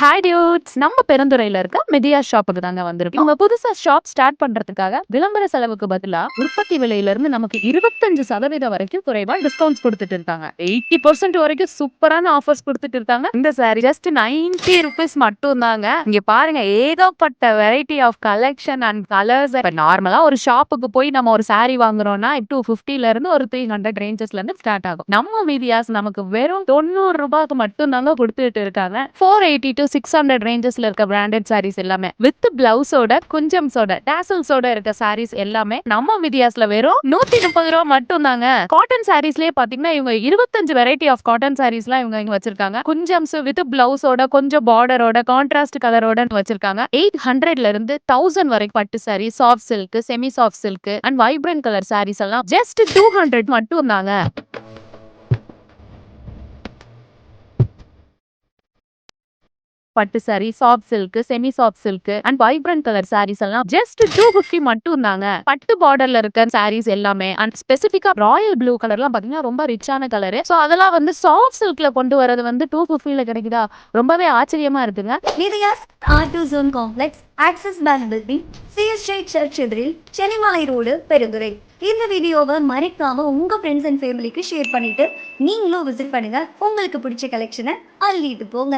Hi dudes நம்ம பெருந்துறையில இருக்க மெதியா ஷாப்புக்கு தாங்க வந்திருக்கோம். இவங்க புதுசா ஷாப் ஸ்டார்ட் பண்றதுக்காக விளம்பர செலவுக்கு பதிலா உற்பத்தி விலையில இருந்து நமக்கு இருபத்தஞ்சு சதவீதம் வரைக்கும் குறைவா டிஸ்கவுண்ட்ஸ் கொடுத்துட்டு இருக்காங்க. எயிட்டி பர்சன்ட் வரைக்கும் சூப்பரான ஆஃபர்ஸ் கொடுத்துட்டு இருக்காங்க. இந்த சாரி ஜஸ்ட் நைன்டி ருபீஸ் மட்டும் தாங்க இங்க பாருங்க ஏகப்பட்ட variety of collection and colours இப்ப நார்மலா ஒரு ஷாப்புக்கு போய் நம்ம ஒரு சாரி வாங்குறோம்னா டூ பிப்டில இருந்து ஒரு த்ரீ ஹண்ட்ரட் ரேஞ்சஸ்ல இருந்து ஸ்டார்ட் ஆகும். நம்ம மீதியாஸ் நமக்கு வெறும் தொண்ணூறு ரூபாய்க்கு மட்டும் தாங்க கொடுத்துட்டு இருக்காங்க. Four eighty to six hundred ரேஞ்சஸ்ல இருக்க பிராண்டட் சாரீஸ் எல்லாமே. வித் பிளவுஸோட குஞ்சம்ஸோட டேசல்ஸோட இருக்க சாரீஸ் எல்லாமே நம்ம விதியாஸ்ல வெறும் நூத்தி முப்பது ரூபா மட்டும் தாங்க காட்டன் சாரீஸ்லயே பாத்தீங்கன்னா இவங்க இருபத்தஞ்சு வெரைட்டி ஆஃப் காட்டன் சாரீஸ் எல்லாம் இவங்க இங்க வச்சிருக்காங்க. குஞ்சம்ஸ் வித் பிளவுஸோட கொஞ்சம் பார்டரோட கான்ட்ராஸ்ட் கலரோட வச்சிருக்காங்க. எயிட் ஹண்ட்ரட்ல இருந்து தௌசண்ட் வரைக்கும் பட்டு sari soft silk semi soft silk and vibrant colour sarees எல்லாம் ஜஸ்ட் டூ ஹண்ட்ரட் மட்டும் தாங்க பட்டு sari soft silk semi soft silk and vibrant colour sarees எல்லாம் ஜஸ்ட் டூ ஃபிஃப்டி மட்டும் தாங்க. பட்டு பார்டர்ல இருக்க சாரீஸ் எல்லாமே அண்ட் ஸ்பெசிபிக்கா ராயல் ப்ளூ கலர்லாம் பாத்தீங்கன்னா ரொம்ப ரிச்சான கலர் ஸோ அதெல்லாம் வந்து சாஃப்ட் சில்க்ல கொண்டு வரது வந்து டூ பிப்டில கிடைக்குதா? ரொம்பவே ஆச்சரியமா இருக்குங்க. நிதியாஸ் R two zone complex Axis Bank building CSI church எதிரில் சென்னிமலை ரோடு பெருந்துரை இந்த வீடியோவை மறைக்காம உங்க ஃப்ரெண்ட்ஸ் அண்ட் ஃபேமிலிக்கு ஷேர் பண்ணிட்டு நீங்களும் விசிட் பண்ணுங்க. உங்களுக்கு பிடிச்ச கலெக்ஷனை அள்ளிட்டு போங்க.